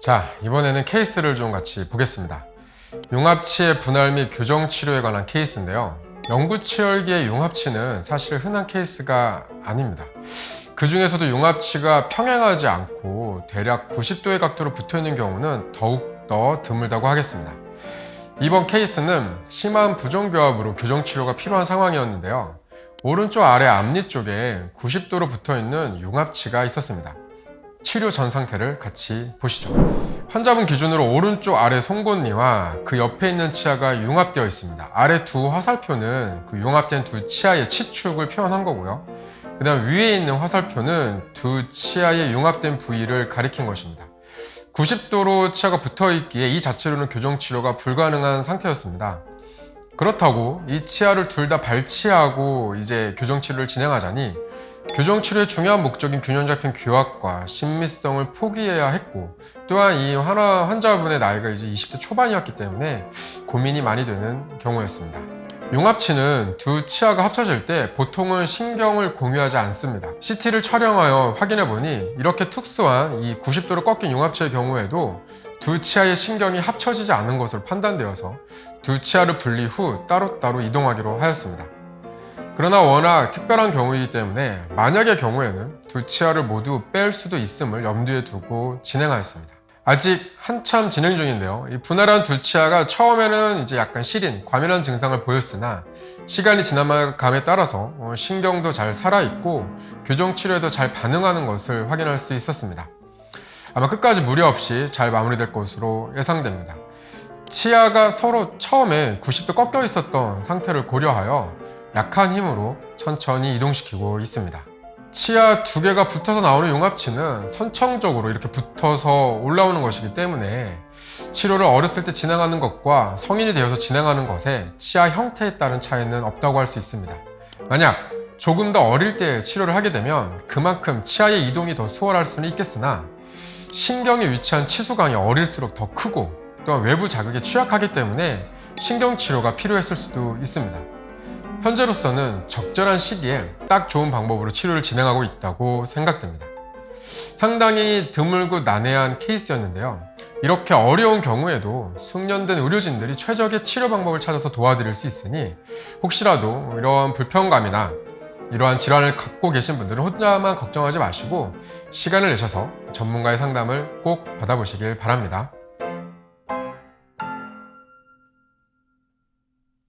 자, 이번에는 케이스를 좀 같이 보겠습니다. 융합치의 분할 및 교정 치료에 관한 케이스인데요. 영구치열기의 융합치는 사실 흔한 케이스가 아닙니다. 그 중에서도 융합치가 평행하지 않고 대략 90도의 각도로 붙어 있는 경우는 더욱더 드물다고 하겠습니다. 이번 케이스는 심한 부종교합으로 교정 치료가 필요한 상황이었는데요. 오른쪽 아래 앞니 쪽에 90도로 붙어 있는 융합치가 있었습니다. 치료 전 상태를 같이 보시죠. 환자분 기준으로 오른쪽 아래 송곳니와 그 옆에 있는 치아가 융합되어 있습니다. 아래 두 화살표는 그 융합된 두 치아의 치축을 표현한 거고요. 그 다음 위에 있는 화살표는 두 치아의 융합된 부위를 가리킨 것입니다. 90도로 치아가 붙어 있기에 이 자체로는 교정 치료가 불가능한 상태였습니다. 그렇다고 이 치아를 둘 다 발치하고 이제 교정 치료를 진행하자니 교정 치료의 중요한 목적인 균형 잡힌 규합과 신미성을 포기해야 했고 또한 이 환화, 환자분의 나이가 이제 20대 초반이었기 때문에 고민이 많이 되는 경우였습니다. 융합치는 두 치아가 합쳐질 때 보통은 신경을 공유하지 않습니다. CT를 촬영하여 확인해 보니 이렇게 특수한 이 90도로 꺾인 융합치의 경우에도 두 치아의 신경이 합쳐지지 않은 것으로 판단되어서 두 치아를 분리 후 따로따로 이동하기로 하였습니다. 그러나 워낙 특별한 경우이기 때문에 만약의 경우에는 두 치아를 모두 뺄 수도 있음을 염두에 두고 진행하였습니다. 아직 한참 진행 중인데요. 이 분할한 두 치아가 처음에는 이제 약간 시린, 과민한 증상을 보였으나 시간이 지나감에 따라서 어, 신경도 잘 살아있고 교정 치료에도 잘 반응하는 것을 확인할 수 있었습니다. 아마 끝까지 무리 없이 잘 마무리될 것으로 예상됩니다. 치아가 서로 처음에 90도 꺾여 있었던 상태를 고려하여 약한 힘으로 천천히 이동시키고 있습니다. 치아 두 개가 붙어서 나오는 융합치는 선청적으로 이렇게 붙어서 올라오는 것이기 때문에 치료를 어렸을 때 진행하는 것과 성인이 되어서 진행하는 것에 치아 형태에 따른 차이는 없다고 할 수 있습니다. 만약 조금 더 어릴 때 치료를 하게 되면 그만큼 치아의 이동이 더 수월할 수는 있겠으나 신경이 위치한 치수강이 어릴수록 더 크고 또한 외부 자극에 취약하기 때문에 신경 치료가 필요했을 수도 있습니다. 현재로서는 적절한 시기에 딱 좋은 방법으로 치료를 진행하고 있다고 생각됩니다. 상당히 드물고 난해한 케이스였는데요. 이렇게 어려운 경우에도 숙련된 의료진들이 최적의 치료 방법을 찾아서 도와드릴 수 있으니 혹시라도 이러한 불편감이나 이러한 질환을 갖고 계신 분들은 혼자만 걱정하지 마시고 시간을 내셔서 전문가의 상담을 꼭 받아보시길 바랍니다.